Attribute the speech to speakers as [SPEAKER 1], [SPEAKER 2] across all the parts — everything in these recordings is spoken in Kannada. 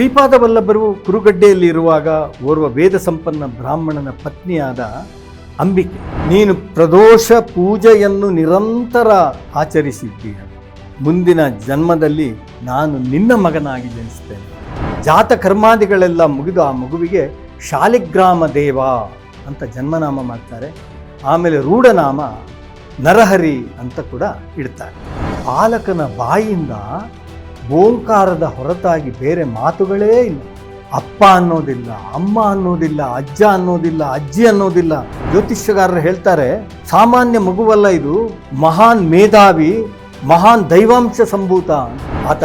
[SPEAKER 1] ಶ್ರೀಪಾದ ವಲ್ಲಭರು ಕುರುಗಡ್ಡೆಯಲ್ಲಿರುವಾಗ ಓರ್ವ ವೇದ ಸಂಪನ್ನ ಬ್ರಾಹ್ಮಣನ ಪತ್ನಿಯಾದ ಅಂಬಿಕೆ. ನೀನು ಪ್ರದೋಷ ಪೂಜೆಯನ್ನು ನಿರಂತರ ಆಚರಿಸಿದ್ದೀಯ. ಮುಂದಿನ ಜನ್ಮದಲ್ಲಿ ನಾನು ನಿನ್ನ ಮಗನಾಗಿ ಜನಿಸ್ತೇನೆ. ಜಾತ ಕರ್ಮಾದಿಗಳೆಲ್ಲ ಮುಗಿದು ಆ ಮಗುವಿಗೆ ಶಾಲಿಗ್ರಾಮ ದೇವ ಅಂತ ಜನ್ಮನಾಮ ಮಾಡ್ತಾರೆ. ಆಮೇಲೆ ರೂಢನಾಮ ನರಹರಿ ಅಂತ ಕೂಡ ಇಡ್ತಾರೆ. ಬಾಲಕನ ಬಾಯಿಯಿಂದ ಓಂಕಾರದ ಹೊರತಾಗಿ ಬೇರೆ ಮಾತುಗಳೇ ಇಲ್ಲ. ಅಪ್ಪ ಅನ್ನೋದಿಲ್ಲ, ಅಮ್ಮ ಅನ್ನೋದಿಲ್ಲ, ಅಜ್ಜ ಅನ್ನೋದಿಲ್ಲ, ಅಜ್ಜಿ ಅನ್ನೋದಿಲ್ಲ. ಜ್ಯೋತಿಷ್ಯಗಾರರು ಹೇಳ್ತಾರೆ, ಸಾಮಾನ್ಯ ಮಗುವಲ್ಲ ಇದು, ಮಹಾನ್ ಮೇಧಾವಿ, ಮಹಾನ್ ದೈವಾಂಶ ಸಂಭೂತ ಆತ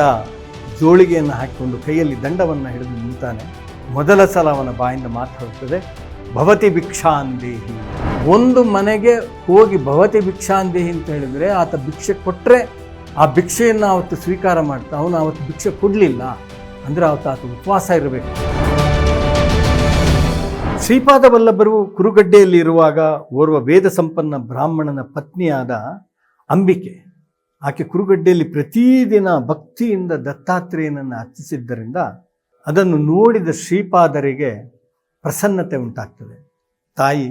[SPEAKER 1] ಜೋಳಿಗೆಯನ್ನು ಹಾಕಿಕೊಂಡು ಕೈಯಲ್ಲಿ ದಂಡವನ್ನು ಹಿಡಿದು ನಿಂತಾನೆ. ಮೊದಲ ಸಲ ಅವನ ಬಾಯಿಂದ ಮಾತಾಡುತ್ತದೆ ಭವತಿ ಭಿಕ್ಷಾಂದೇಹಿ ಒಂದು ಮನೆಗೆ ಹೋಗಿ ಭವತಿ ಭಿಕ್ಷಾಂದೇಹಿ ಅಂತ ಹೇಳಿದರೆ ಆತ ಭಿಕ್ಷೆ ಕೊಟ್ಟರೆ ಆ ಭಿಕ್ಷೆಯನ್ನು ಅವತ್ತು ಸ್ವೀಕಾರ ಮಾಡ್ತಾ, ಅವನು ಅವತ್ತು ಭಿಕ್ಷೆ ಕೊಡಲಿಲ್ಲ ಅಂದರೆ ಅವತ್ತು ಆತ ಉಪವಾಸ ಇರಬೇಕು. ಶ್ರೀಪಾದ ವಲ್ಲಭರು ಕುರುಗಡ್ಡೆಯಲ್ಲಿ ಇರುವಾಗ ಓರ್ವ ವೇದ ಸಂಪನ್ನ ಬ್ರಾಹ್ಮಣನ ಪತ್ನಿಯಾದ ಅಂಬಿಕೆ, ಆಕೆ ಕುರುಗಡ್ಡೆಯಲ್ಲಿ ಪ್ರತಿದಿನ ಭಕ್ತಿಯಿಂದ ದತ್ತಾತ್ರೇಯನನ್ನು ಅರ್ಚಿಸಿದ್ದರಿಂದ ಅದನ್ನು ನೋಡಿದ ಶ್ರೀಪಾದರಿಗೆ ಪ್ರಸನ್ನತೆ ಉಂಟಾಗ್ತದೆ. ತಾಯಿ,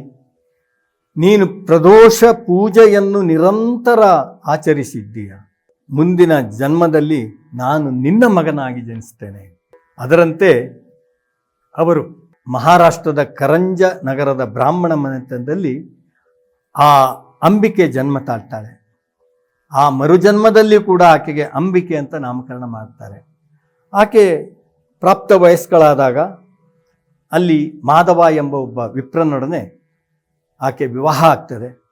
[SPEAKER 1] ನೀನು ಪ್ರದೋಷ ಪೂಜೆಯನ್ನು ನಿರಂತರ ಆಚರಿಸಿದ್ದೀಯ? ಮುಂದಿನ ಜನ್ಮದಲ್ಲಿ ನಾನು ನಿನ್ನ ಮಗನಾಗಿ ಜನಿಸ್ತೇನೆ. ಅದರಂತೆ ಅವರು ಮಹಾರಾಷ್ಟ್ರದ ಕರಂಜ ನಗರದ ಬ್ರಾಹ್ಮಣ ಮನೆತನದಲ್ಲಿ ಆ ಅಂಬಿಕೆ ಜನ್ಮ ತಾಳ್ತಾಳೆ. ಆ ಮರುಜನ್ಮದಲ್ಲಿ ಕೂಡ ಆಕೆಗೆ ಅಂಬಿಕೆ ಅಂತ ನಾಮಕರಣ ಮಾಡ್ತಾರೆ. ಆಕೆ ಪ್ರಾಪ್ತ ವಯಸ್ಕಳಾದಾಗ ಅಲ್ಲಿ ಮಾಧವ ಎಂಬ ಒಬ್ಬ ವಿಪ್ರನೊಡನೆ ಆಕೆ ವಿವಾಹ ಆಗ್ತದೆ.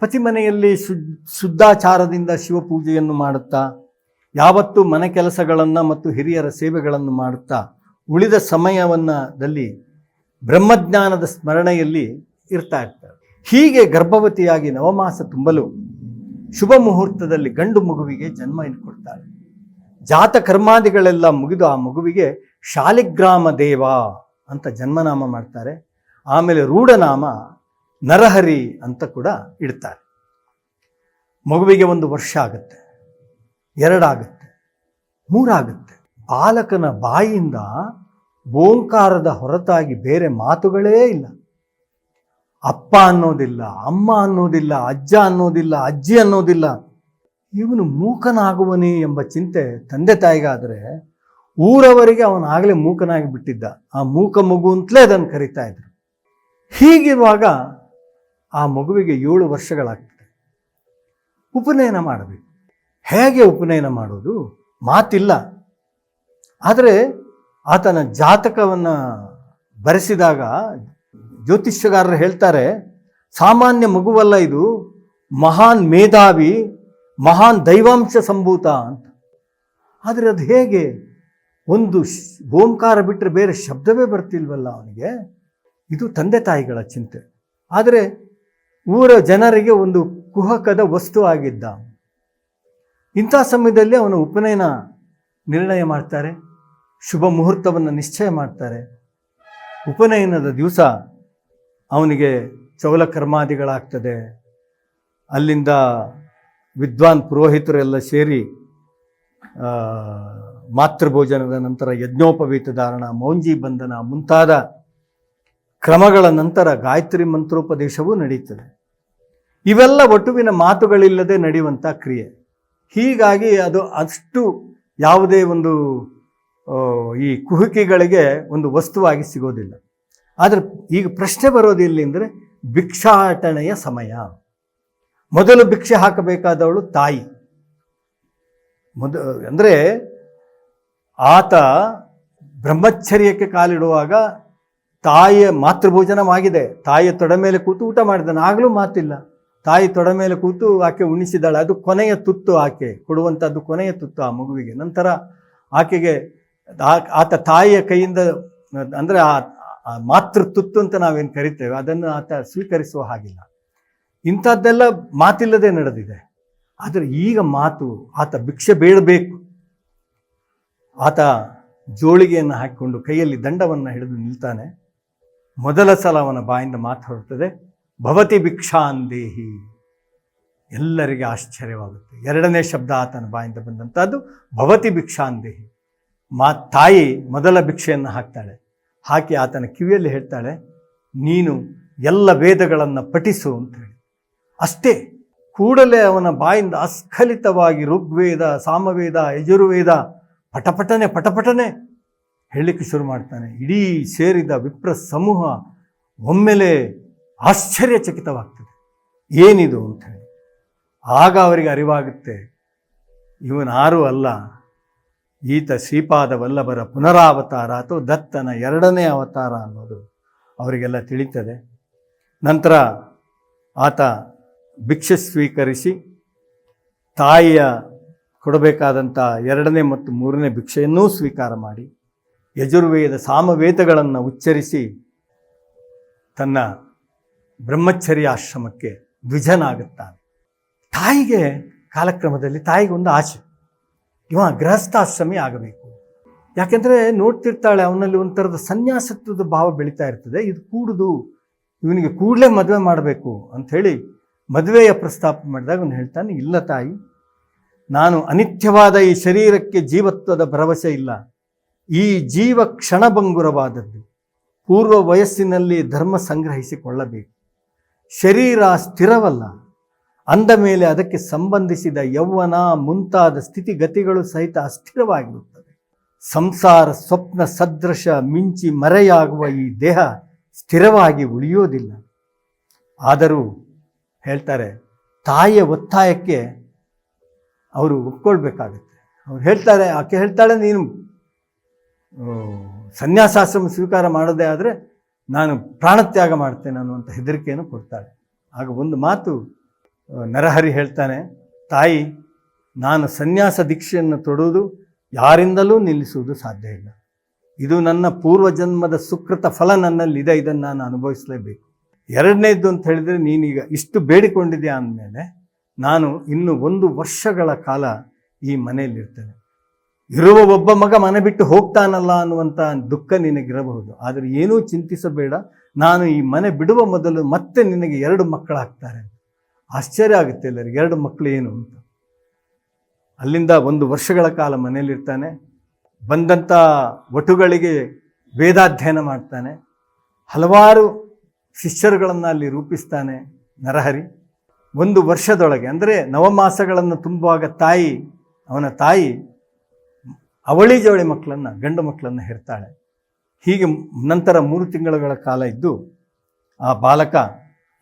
[SPEAKER 1] ಪತಿ ಮನೆಯಲ್ಲಿ ಶುದ್ ಶುದ್ಧಾಚಾರದಿಂದ ಶಿವಪೂಜೆಯನ್ನು ಮಾಡುತ್ತಾ, ಯಾವತ್ತೂ ಮನೆ ಕೆಲಸಗಳನ್ನು ಮತ್ತು ಹಿರಿಯರ ಸೇವೆಗಳನ್ನು ಮಾಡುತ್ತಾ, ಉಳಿದ ಸಮಯವನ್ನದಲ್ಲಿ ಬ್ರಹ್ಮಜ್ಞಾನದ ಸ್ಮರಣೆಯಲ್ಲಿ ಇರ್ತಾ ಇರ್ತಾರೆ. ಹೀಗೆ ಗರ್ಭವತಿಯಾಗಿ ನವಮಾಸ ತುಂಬಲು ಶುಭ ಮುಹೂರ್ತದಲ್ಲಿ ಗಂಡು ಮಗುವಿಗೆ ಜನ್ಮ ಕೊಡ್ತಾಳೆ ಜಾತ ಕರ್ಮಾದಿಗಳೆಲ್ಲ ಮುಗಿದು ಆ ಮಗುವಿಗೆ ಶಾಲಿಗ್ರಾಮ ದೇವ ಅಂತ ಜನ್ಮನಾಮ ಮಾಡ್ತಾರೆ. ಆಮೇಲೆ ರೂಢನಾಮ ನರಹರಿ ಅಂತ ಕೂಡ ಇಡ್ತಾರೆ. ಮಗುವಿಗೆ ಒಂದು ವರ್ಷ ಆಗುತ್ತೆ, ಎರಡಾಗುತ್ತೆ, ಮೂರಾಗುತ್ತೆ. ಬಾಲಕನ ಬಾಯಿಯಿಂದ ಓಂಕಾರದ ಹೊರತಾಗಿ ಬೇರೆ ಮಾತುಗಳೇ ಇಲ್ಲ. ಅಪ್ಪ ಅನ್ನೋದಿಲ್ಲ, ಅಮ್ಮ ಅನ್ನೋದಿಲ್ಲ, ಅಜ್ಜ ಅನ್ನೋದಿಲ್ಲ, ಅಜ್ಜಿ ಅನ್ನೋದಿಲ್ಲ. ಇವನು ಮೂಕನಾಗುವನೇ ಎಂಬ ಚಿಂತೆ ತಂದೆ ತಾಯಿಗಾದರೆ ಊರವರಿಗೆ ಅವನಾಗಲೇ ಮೂಕನಾಗಿ ಬಿಟ್ಟಿದ್ದ ಆ ಮೂಕ ಮಗು ಅಂತಲೇ ಅದನ್ನು ಕರಿತಾ ಇದ್ರು. ಹೀಗಿರುವಾಗ ಆ ಮಗುವಿಗೆ ಏಳು ವರ್ಷಗಳಾಗ್ತದೆ. ಉಪನಯನ ಮಾಡಬೇಕು. ಹೇಗೆ ಉಪನಯನ ಮಾಡೋದು? ಮಾತಿಲ್ಲ. ಆದರೆ ಆತನ ಜಾತಕವನ್ನು ಬರೆಸಿದಾಗ ಜ್ಯೋತಿಷ್ಯಗಾರರು ಹೇಳ್ತಾರೆ, ಸಾಮಾನ್ಯ ಮಗುವಲ್ಲ ಇದು, ಮಹಾನ್ ಮೇಧಾವಿ, ಮಹಾನ್ ದೈವಾಂಶ ಸಂಭೂತ ಅಂತ. ಆದರೆ ಅದು ಹೇಗೆ? ಒಂದು ಓಂಕಾರ ಬಿಟ್ಟರೆ ಬೇರೆ ಶಬ್ದವೇ ಬರ್ತಿಲ್ವಲ್ಲ ಅವನಿಗೆ? ಇದು ತಂದೆ ತಾಯಿಗಳ ಚಿಂತೆ. ಆದರೆ ಊರ ಜನರಿಗೆ ಒಂದು ಕುಹಕದ ವಸ್ತು ಆಗಿದ್ದ. ಇಂಥ ಸಮಯದಲ್ಲಿ ಅವನ ಉಪನಯನ ನಿರ್ಣಯ ಮಾಡ್ತಾರೆ, ಶುಭ ಮುಹೂರ್ತವನ್ನು ನಿಶ್ಚಯ ಮಾಡ್ತಾರೆ. ಉಪನಯನದ ದಿವಸ ಅವನಿಗೆ ಚೌಲ ಕರ್ಮಾದಿಗಳಾಗ್ತದೆ. ಅಲ್ಲಿಂದ ವಿದ್ವಾನ್ ಪುರೋಹಿತರೆಲ್ಲ ಸೇರಿ ಮಾತೃಭೋಜನದ ನಂತರ ಯಜ್ಞೋಪವೀತ ಧಾರಣ, ಮೌಂಜಿ ಬಂಧನ ಮುಂತಾದ ಕ್ರಮಗಳ ನಂತರ ಗಾಯತ್ರಿ ಮಂತ್ರೋಪದೇಶವೂ ನಡೆಯುತ್ತದೆ ಇವೆಲ್ಲ ಒಟುವಿನ ಮಾತುಗಳಿಲ್ಲದೆ ನಡೆಯುವಂಥ ಕ್ರಿಯೆ. ಹೀಗಾಗಿ ಅದು ಅಷ್ಟು ಯಾವುದೇ ಒಂದು ಈ ಕುಹುಕಿಗಳಿಗೆ ಒಂದು ವಸ್ತುವಾಗಿ ಸಿಗೋದಿಲ್ಲ. ಆದರೆ ಈಗ ಪ್ರಶ್ನೆ ಬರೋದು ಇಲ್ಲಿ ಅಂದರೆ ಭಿಕ್ಷಾಟನೆಯ ಸಮಯ. ಮೊದಲು ಭಿಕ್ಷೆ ಹಾಕಬೇಕಾದವಳು ತಾಯಿ. ಮೊದ, ಅಂದರೆ ಆತ ಬ್ರಹ್ಮಚರ್ಯಕ್ಕೆ ಕಾಲಿಡುವಾಗ ತಾಯಿಯ ಮಾತೃಭೋಜನವಾಗಿದೆ. ತಾಯಿಯ ತೊಡೆ ಮೇಲೆ ಕೂತು ಊಟ ಮಾಡಿದ್ದಾನೆ ಆಗಲೂ ಮಾತಿಲ್ಲ. ತಾಯಿ ತೊಡೆ ಮೇಲೆ ಕೂತು ಆಕೆ ಉಣಿಸಿದಾಳೆ ಅದು ಕೊನೆಯ ತುತ್ತು ಆಕೆ. ಕೊಡುವಂಥದ್ದು ಕೊನೆಯ ತುತ್ತು ಆ ಮಗುವಿಗೆ. ನಂತರ ಆಕೆಗೆ ಆತ ತಾಯಿಯ ಕೈಯಿಂದ, ಅಂದರೆ ಆ ಮಾತೃ ತುತ್ತು ಅಂತ ನಾವೇನು ಕರಿತೇವೆ? ಅದನ್ನು ಆತ ಸ್ವೀಕರಿಸುವ ಹಾಗಿಲ್ಲ. ಇಂಥದ್ದೆಲ್ಲ ಮಾತಿಲ್ಲದೆ ನಡೆದಿದೆ. ಆದರೆ ಈಗ ಮಾತು, ಆತ ಭಿಕ್ಷೆ ಬೇಡಬೇಕು. ಆತ ಜೋಳಿಗೆಯನ್ನು ಹಾಕಿಕೊಂಡು ಕೈಯಲ್ಲಿ ದಂಡವನ್ನು ಹಿಡಿದು ನಿಲ್ತಾನೆ. ಮೊದಲ ಸಲ ಅವನ ಬಾಯಿಂದ ಮಾತಾಡುತ್ತದೆ ಭವತಿ ಭಿಕ್ಷಾಂದೇಹಿ ಎಲ್ಲರಿಗೆ ಆಶ್ಚರ್ಯವಾಗುತ್ತೆ. ಎರಡನೇ ಶಬ್ದ ಆತನ ಬಾಯಿಂದ ಬಂದಂಥದ್ದು, ಭವತಿ ಭಿಕ್ಷಾಂದೇಹಿ ಮಾ, ತಾಯಿ ಮೊದಲ ಭಿಕ್ಷೆಯನ್ನು ಹಾಕ್ತಾಳೆ. ಹಾಕಿ ಆತನ ಕಿವಿಯಲ್ಲಿ ಹೇಳ್ತಾಳೆ, ನೀನು ಎಲ್ಲ ವೇದಗಳನ್ನು ಪಠಿಸು ಅಂತ ಹೇಳಿ. ಅಷ್ಟೇ, ಕೂಡಲೇ ಅವನ ಬಾಯಿಂದ ಅಸ್ಖಲಿತವಾಗಿ ಋಗ್ವೇದ, ಸಾಮವೇದ, ಯಜುರ್ವೇದ, ಪಟಪಟನೆ ಪಟಪಟನೆ ಹೇಳಲಿಕ್ಕೆ ಶುರು ಮಾಡ್ತಾನೆ. ಇಡೀ ಸೇರಿದ ವಿಪ್ರ ಸಮೂಹ ಒಮ್ಮೆಲೆ ಆಶ್ಚರ್ಯಚಕಿತವಾಗ್ತದೆ. ಏನಿದು ಅಂತ ಹೇಳಿ. ಆಗ ಅವರಿಗೆ ಅರಿವಾಗುತ್ತೆ, ಇವನಾರೂ ಅಲ್ಲ. ಈತ ಶ್ರೀಪಾದ ವಲ್ಲಭರ ಪುನರಾವತಾರ ಅಥವಾ ದತ್ತನ ಎರಡನೇ ಅವತಾರ ಅನ್ನೋದು ಅವರಿಗೆಲ್ಲ ತಿಳಿತದೆ. ನಂತರ ಆತ ಭಿಕ್ಷೆ ಸ್ವೀಕರಿಸಿ ತಾಯಿಯ ಕೊಡಬೇಕಾದಂಥ ಎರಡನೇ ಮತ್ತು ಮೂರನೇ ಭಿಕ್ಷೆಯನ್ನೂ ಸ್ವೀಕಾರ ಮಾಡಿ. ಯಜುರ್ವೇದ ಸಾಮವೇದಗಳನ್ನು ಉಚ್ಚರಿಸಿ ತನ್ನ ಬ್ರಹ್ಮಚರ್ಯ ಆಶ್ರಮಕ್ಕೆ ದ್ವಿಜನಾಗುತ್ತಾನೆ. ತಾಯಿಗೆ ಕಾಲಕ್ರಮದಲ್ಲಿ ತಾಯಿಗೆ ಒಂದು ಆಸೆ. ಇವ ಗೃಹಸ್ಥಾಶ್ರಮಿ ಆಗಬೇಕು. ಯಾಕೆಂದರೆ ನೋಡ್ತಿರ್ತಾಳೆ, ಅವನಲ್ಲಿ ಒಂಥರದ ಸನ್ಯಾಸತ್ವದ ಭಾವ ಬೆಳೀತಾ ಇರ್ತದೆ. ಇದು ಕೂಡುದು, ಇವನಿಗೆ ಕೂಡಲೇ ಮದುವೆ ಮಾಡಬೇಕು ಅಂಥೇಳಿ ಮದುವೆಯ ಪ್ರಸ್ತಾಪ ಮಾಡಿದಾಗ ಅವನು ಹೇಳ್ತಾನೆ, ಇಲ್ಲ ತಾಯಿ, ನಾನು ಅನಿತ್ಯವಾದ ಈ ಶರೀರಕ್ಕೆ ಜೀವತ್ವದ ಭರವಸೆ ಇಲ್ಲ. ಈ ಜೀವ ಕ್ಷಣಭಂಗುರವಾದದ್ದು. ಪೂರ್ವ ವಯಸ್ಸಿನಲ್ಲಿ ಧರ್ಮ ಸಂಗ್ರಹಿಸಿಕೊಳ್ಳಬೇಕು. ಶರೀರ ಸ್ಥಿರವಲ್ಲ. ಅಂದ ಮೇಲೆ ಅದಕ್ಕೆ ಸಂಬಂಧಿಸಿದ ಯೌವನ ಮುಂತಾದ ಸ್ಥಿತಿಗತಿಗಳು ಸಹಿತ ಅಸ್ಥಿರವಾಗಿರುತ್ತದೆ ಸಂಸಾರ ಸ್ವಪ್ನ ಸದೃಶ ಮಿಂಚಿ ಮರೆಯಾಗುವ ಈ ದೇಹ ಸ್ಥಿರವಾಗಿ ಉಳಿಯೋದಿಲ್ಲ. ಆದರೂ ಹೇಳ್ತಾರೆ, ತಾಯಿಯ ಒತ್ತಾಯಕ್ಕೆ ಅವರು ಒಪ್ಕೊಳ್ಬೇಕಾಗತ್ತೆ. ಅವ್ರು ಹೇಳ್ತಾರೆ, ಆಕೆ ಹೇಳ್ತಾಳೆ, ನೀನು ಸನ್ಯಾಸಾಶ್ರಮ ಸ್ವೀಕಾರ ಮಾಡೋದೇ ಆದರೆ ನಾನು ಪ್ರಾಣತ್ಯಾಗ ಮಾಡ್ತೇನೆ ಅನ್ನುವಂಥ ಹೆದರಿಕೆಯನ್ನು ಕೊಡ್ತಾಳೆ ಆಗ ಒಂದು ಮಾತು ನರಹರಿ ಹೇಳ್ತಾನೆ, ತಾಯಿ, ನಾನು ಸನ್ಯಾಸ ದೀಕ್ಷೆಯನ್ನು ತೊಡುವುದು ಯಾರಿಂದಲೂ ನಿಲ್ಲಿಸುವುದು ಸಾಧ್ಯ ಇಲ್ಲ. ಇದು ನನ್ನ ಪೂರ್ವಜನ್ಮದ ಸುಕೃತ ಫಲ ನನ್ನಲ್ಲಿದೆ, ಇದನ್ನು ನಾನು ಅನುಭವಿಸಲೇಬೇಕು. ಎರಡನೇದ್ದು ಅಂತ ಹೇಳಿದರೆ ನೀನೀಗ ಇಷ್ಟು ಬೇಡಿಕೊಂಡಿದ್ಯಾ ಅಂದಮೇಲೆ, ನಾನು ಇನ್ನು ಒಂದು ವರ್ಷಗಳ ಕಾಲ ಈ ಮನೆಯಲ್ಲಿರ್ತೇನೆ. ಇರುವ ಒಬ್ಬ ಮಗ ಮನೆ ಬಿಟ್ಟು ಹೋಗ್ತಾನಲ್ಲ ಅನ್ನುವಂಥ ದುಃಖ ನಿನಗಿರಬಹುದು. ಆದರೆ ಏನೂ ಚಿಂತಿಸಬೇಡ. ನಾನು ಈ ಮನೆ ಬಿಡುವ ಮೊದಲು ಮತ್ತೆ ನಿನಗೆ ಎರಡು ಮಕ್ಕಳಾಗ್ತಾರೆ. ಆಶ್ಚರ್ಯ ಆಗುತ್ತೆ ಎಲ್ಲರಿಗೆ. ಎರಡು ಮಕ್ಕಳು ಏನು ಅಂತ. ಅಲ್ಲಿಂದ ಒಂದು ವರ್ಷಗಳ ಕಾಲ ಮನೆಯಲ್ಲಿರ್ತಾನೆ. ಬಂದಂಥ ವಟುಗಳಿಗೆ ವೇದಾಧ್ಯಯನ ಮಾಡ್ತಾನೆ. ಹಲವಾರು ಶಿಷ್ಯರುಗಳನ್ನು ಅಲ್ಲಿ ರೂಪಿಸ್ತಾನೆ ನರಹರಿ. ಒಂದು ವರ್ಷದೊಳಗೆ, ಅಂದರೆ ನವಮಾಸಗಳನ್ನು ತುಂಬುವಾಗ ತಾಯಿ, ಅವನ ತಾಯಿ ಅವಳಿ ಜವಳಿ ಮಕ್ಕಳನ್ನು, ಗಂಡು ಮಕ್ಕಳನ್ನು ಹೆರ್ತಾಳೆ. ಹೀಗೆ ನಂತರ ಮೂರು ತಿಂಗಳುಗಳ ಕಾಲ ಇದ್ದು ಆ ಬಾಲಕ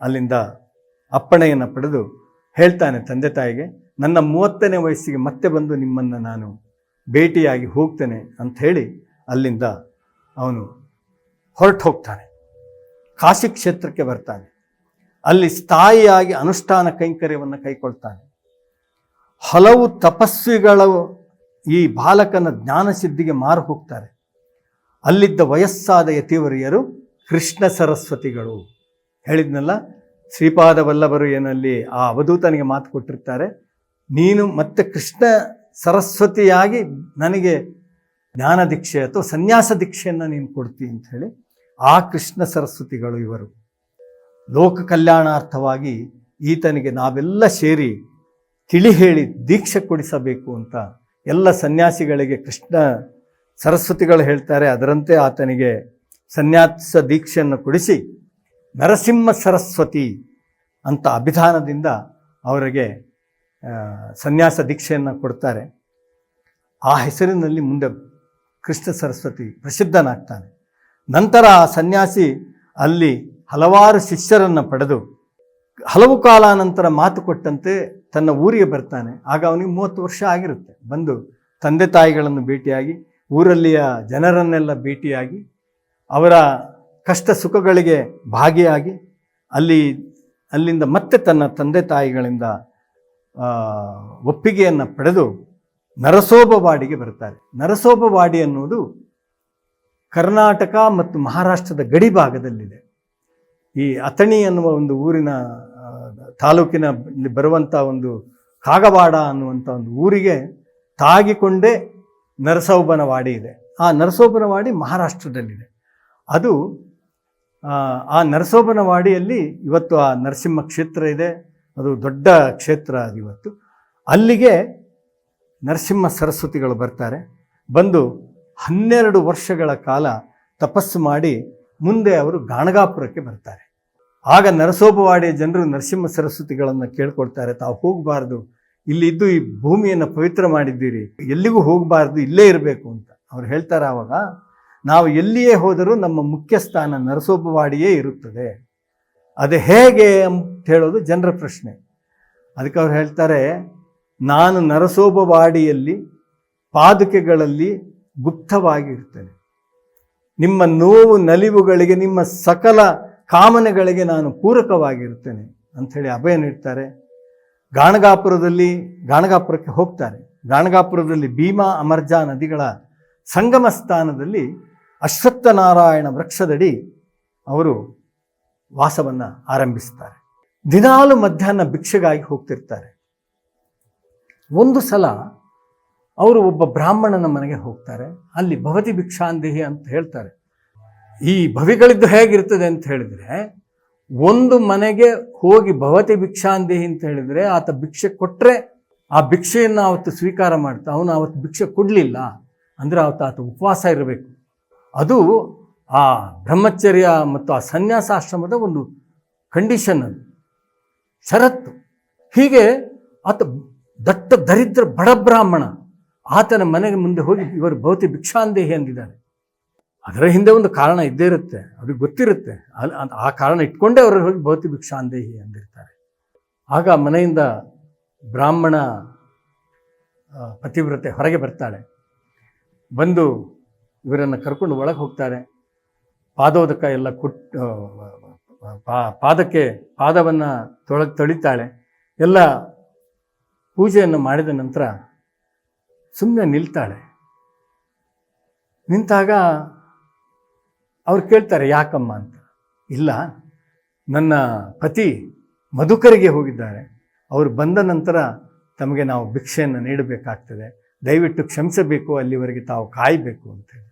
[SPEAKER 1] ಅಲ್ಲಿಂದ ಅಪ್ಪಣೆಯನ್ನು ಪಡೆದು ಹೇಳ್ತಾನೆ ತಂದೆ ತಾಯಿಗೆ, ನನ್ನ ಮೂವತ್ತನೇ ವಯಸ್ಸಿಗೆ ಮತ್ತೆ ಬಂದು ನಿಮ್ಮನ್ನು ನಾನು ಭೇಟಿಯಾಗಿ ಹೋಗ್ತೇನೆ ಅಂಥೇಳಿ ಅಲ್ಲಿಂದ ಅವನು ಹೊರಟು ಹೋಗ್ತಾನೆ. ಕಾಶಿ ಕ್ಷೇತ್ರಕ್ಕೆ ಬರ್ತಾನೆ. ಅಲ್ಲಿ ಸ್ಥಾಯಿಯಾಗಿ ಅನುಷ್ಠಾನ ಕೈಂಕರ್ಯವನ್ನು ಕೈಕೊಳ್ತಾನೆ. ಹಲವು ತಪಸ್ವಿಗಳು ಈ ಬಾಲಕನ ಜ್ಞಾನಸಿದ್ಧಿಗೆ ಮಾರು ಹೋಗ್ತಾರೆ. ಅಲ್ಲಿದ್ದ ವಯಸ್ಸಾದ ಯತಿವರಿಯರು ಕೃಷ್ಣ ಸರಸ್ವತಿಗಳು. ಹೇಳಿದ್ನಲ್ಲ ಶ್ರೀಪಾದ ವಲ್ಲಭರು ಏನಲ್ಲಿ ಆ ಅವಧೂತನಿಗೆ ಮಾತು ಕೊಟ್ಟಿರ್ತಾರೆ, ನೀನು ಮತ್ತೆ ಕೃಷ್ಣ ಸರಸ್ವತಿಯಾಗಿ ನನಗೆ ಜ್ಞಾನ ದೀಕ್ಷೆ ಅಥವಾ ಸನ್ಯಾಸ ದೀಕ್ಷೆಯನ್ನು ನೀನು ಕೊಡ್ತಿ ಅಂತ ಹೇಳಿ ಆ ಕೃಷ್ಣ ಸರಸ್ವತಿಗಳು ಇವರು. ಲೋಕ ಕಲ್ಯಾಣಾರ್ಥವಾಗಿ ಈತನಿಗೆ ನಾವೆಲ್ಲ ಸೇರಿ ತಿಳಿ ಹೇಳಿ ದೀಕ್ಷೆ ಕೊಡಿಸಬೇಕು ಅಂತ ಎಲ್ಲ ಸನ್ಯಾಸಿಗಳಿಗೆ ಕೃಷ್ಣ ಸರಸ್ವತಿಗಳು ಹೇಳ್ತಾರೆ, ಅದರಂತೆ ಆತನಿಗೆ ಸನ್ಯಾಸ ದೀಕ್ಷೆಯನ್ನು ಕೊಡಿಸಿ, ನರಸಿಂಹ ಸರಸ್ವತಿ ಅಂತ ಅಭಿಧಾನದಿಂದ ಅವರಿಗೆ ಸನ್ಯಾಸ ದೀಕ್ಷೆಯನ್ನು ಕೊಡ್ತಾರೆ. ಆ ಹೆಸರಿನಲ್ಲಿ ಮುಂದೆ ಕೃಷ್ಣ ಸರಸ್ವತಿ ಪ್ರಸಿದ್ಧನಾಗ್ತಾನೆ. ನಂತರ ಆ ಸನ್ಯಾಸಿ ಅಲ್ಲಿ ಹಲವಾರು ಶಿಷ್ಯರನ್ನು ಪಡೆದು ಹಲವು ಕಾಲ ನಂತರ ಮಾತು ಕೊಟ್ಟಂತೆ ತನ್ನ ಊರಿಗೆ ಬರ್ತಾನೆ. ಆಗ ಅವನಿಗೆ ಮೂವತ್ತು ವರ್ಷ ಆಗಿರುತ್ತೆ. ಬಂದು ತಂದೆ ತಾಯಿಗಳನ್ನು ಭೇಟಿಯಾಗಿ, ಊರಲ್ಲಿಯ ಜನರನ್ನೆಲ್ಲ ಭೇಟಿಯಾಗಿ, ಅವರ ಕಷ್ಟ ಸುಖಗಳಿಗೆ ಭಾಗಿಯಾಗಿ, ಅಲ್ಲಿ, ಅಲ್ಲಿಂದ ಮತ್ತೆ ತನ್ನ ತಂದೆ ತಾಯಿಗಳಿಂದ ಒಪ್ಪಿಗೆಯನ್ನು ಪಡೆದು ನರಸೋಬವಾಡಿಗೆ ಬರ್ತಾರೆ. ನರಸೋಬವಾಡಿ ಅನ್ನುವುದು ಕರ್ನಾಟಕ ಮತ್ತು ಮಹಾರಾಷ್ಟ್ರದ ಗಡಿ ಭಾಗದಲ್ಲಿದೆ ಈ ಅಥಣಿ ಅನ್ನುವ ಒಂದು ಊರಿನ ತಾಲೂಕಿನ ಇಲ್ಲಿ ಬರುವಂಥ ಒಂದು ಕಾಗವಾಡ ಅನ್ನುವಂಥ ಒಂದು ಊರಿಗೆ ತಾಗಿಕೊಂಡೇ ನರಸೋಬನವಾಡಿ ಇದೆ. ಆ ನರಸೋಬನವಾಡಿ ಮಹಾರಾಷ್ಟ್ರದಲ್ಲಿದೆ. ಅದು ಆ, ನರಸೋಬನವಾಡಿಯಲ್ಲಿ ಇವತ್ತು ಆ ನರಸಿಂಹ ಕ್ಷೇತ್ರ ಇದೆ. ಅದು ದೊಡ್ಡ ಕ್ಷೇತ್ರ ಅದು ಇವತ್ತು. ಅಲ್ಲಿಗೆ ನರಸಿಂಹ ಸರಸ್ವತಿಗಳು ಬರ್ತಾರೆ. ಬಂದು ಹನ್ನೆರಡು ವರ್ಷಗಳ ಕಾಲ ತಪಸ್ಸು ಮಾಡಿ ಮುಂದೆ ಅವರು ಗಾಣಗಾಪುರಕ್ಕೆ ಬರ್ತಾರೆ. ಆಗ ನರಸೋಪವಾಡಿಯ ಜನರು ನರಸಿಂಹ ಸರಸ್ವತಿಗಳನ್ನು ಕೇಳ್ಕೊಳ್ತಾರೆ, ತಾವು ಹೋಗಬಾರ್ದು ಇಲ್ಲಿದ್ದು ಈ ಭೂಮಿಯನ್ನು ಪವಿತ್ರ ಮಾಡಿದ್ದೀರಿ, ಎಲ್ಲಿಗೂ ಹೋಗಬಾರ್ದು, ಇಲ್ಲೇ ಇರಬೇಕು ಅಂತ ಅವ್ರು ಹೇಳ್ತಾರೆ ಆವಾಗ, ನಾವು ಎಲ್ಲಿಯೇ ಹೋದರೂ ನಮ್ಮ ಮುಖ್ಯ ಸ್ಥಾನ ನರಸೋಪವಾಡಿಯೇ ಇರುತ್ತದೆ. ಅದು ಹೇಗೆ ಅಂತ ಹೇಳೋದು ಜನರ ಪ್ರಶ್ನೆ. ಅದಕ್ಕೆ ಅವ್ರು ಹೇಳ್ತಾರೆ, ನಾನು ನರಸೋಪವಾಡಿಯಲ್ಲಿ ಪಾದುಕೆಗಳಲ್ಲಿ ಗುಪ್ತವಾಗಿರ್ತೇನೆ. ನಿಮ್ಮ ನೋವು ನಲಿವುಗಳಿಗೆ ನಿಮ್ಮ ಸಕಲ ಕಾಮನೆಗಳಿಗೆ ನಾನು ಪೂರಕವಾಗಿರ್ತೇನೆ ಅಂಥೇಳಿ ಅಭಯ ನೀಡ್ತಾರೆ ಗಾಣಗಾಪುರದಲ್ಲಿ, ಗಾಣಗಾಪುರಕ್ಕೆ ಹೋಗ್ತಾರೆ. ಗಾಣಗಾಪುರದಲ್ಲಿ ಭೀಮಾ ಅಮರ್ಜಾ ನದಿಗಳ ಸಂಗಮ ಸ್ಥಾನದಲ್ಲಿ ಅಶ್ವತ್ಥನಾರಾಯಣ ವೃಕ್ಷದಡಿ ಅವರು ವಾಸವನ್ನು ಆರಂಭಿಸ್ತಾರೆ. ದಿನಾಲು ಮಧ್ಯಾಹ್ನ ಭಿಕ್ಷೆಗಾಗಿ ಹೋಗ್ತಿರ್ತಾರೆ. ಒಂದು ಸಲ ಅವರು ಒಬ್ಬ ಬ್ರಾಹ್ಮಣನ ಮನೆಗೆ ಹೋಗ್ತಾರೆ. ಅಲ್ಲಿ ಭವತಿ ಭಿಕ್ಷಾಂದೇಹಿ ಅಂತ ಹೇಳ್ತಾರೆ. ಈ ಭವಿಗಳಿದ್ದು ಹೇಗಿರ್ತದೆ ಅಂತ ಹೇಳಿದರೆ, ಒಂದು ಮನೆಗೆ ಹೋಗಿ ಭವತಿ ಭಿಕ್ಷಾಂದೇಹಿ ಅಂತ ಹೇಳಿದರೆ ಆತ ಭಿಕ್ಷೆ ಕೊಟ್ಟರೆ ಆ ಭಿಕ್ಷೆಯನ್ನು ಅವತ್ತು ಸ್ವೀಕಾರ ಮಾಡ್ತಾ, ಅವನು ಅವತ್ತು ಭಿಕ್ಷೆ ಕೊಡಲಿಲ್ಲ ಅಂದರೆ ಅವತ್ತು ಆತ ಉಪವಾಸ ಇರಬೇಕು. ಅದು ಆ ಬ್ರಹ್ಮಚರ್ಯ ಮತ್ತು ಆ ಸನ್ಯಾಸಾಶ್ರಮದ ಒಂದು ಕಂಡೀಷನ್ ಅದು. ಷರತ್ತು. ಹೀಗೆ ಆತ ದಟ್ಟ ದರಿದ್ರ ಬಡ ಬ್ರಾಹ್ಮಣ, ಆತನ ಮನೆಗೆ ಮುಂದೆ ಹೋಗಿ ಇವರು ಭೌತಿ ಭಿಕ್ಷಾಂದೇಹಿ ಅಂದಿದ್ದಾರೆ. ಅದರ ಹಿಂದೆ ಒಂದು ಕಾರಣ ಇದ್ದೇ ಇರುತ್ತೆ ಅವ್ರಿಗೆ ಗೊತ್ತಿರುತ್ತೆ. ಅಲ್ಲಿ ಆ ಕಾರಣ ಇಟ್ಕೊಂಡೇ ಅವರು ಹೋಗಿ ಭೌತಿ ಭಿಕ್ಷಾಂದೇಹಿ ಅಂದಿರ್ತಾರೆ. ಆಗ ಮನೆಯಿಂದ ಬ್ರಾಹ್ಮಣ ಪತಿವ್ರತೆ ಹೊರಗೆ ಬರ್ತಾಳೆ. ಬಂದು ಇವರನ್ನು ಕರ್ಕೊಂಡು ಒಳಗೆ ಹೋಗ್ತಾರೆ. ಪಾದೋದಕ ಎಲ್ಲ ಕೊಟ್ಟು ಪಾದಕ್ಕೆ ಪಾದವನ್ನು ತೊಳ, ತೊಳಿತಾಳೆ. ಎಲ್ಲ ಪೂಜೆಯನ್ನು ಮಾಡಿದ ನಂತರ ಸುಮ್ಮನೆ ನಿಲ್ತಾಳೆ. ನಿಂತಾಗ ಅವ್ರು ಕೇಳ್ತಾರೆ, ಯಾಕಮ್ಮ ಅಂತ. ಇಲ್ಲ, ನನ್ನ ಪತಿ ಮಧುಕರಿಗೆ ಹೋಗಿದ್ದಾರೆ. ಅವರು ಬಂದ ನಂತರ ತಮಗೆ ನಾವು ಭಿಕ್ಷೆಯನ್ನು ನೀಡಬೇಕಾಗ್ತದೆ. ದಯವಿಟ್ಟು ಕ್ಷಮಿಸಬೇಕು, ಅಲ್ಲಿವರೆಗೆ ತಾವು ಕಾಯಬೇಕು ಅಂತೇಳಿ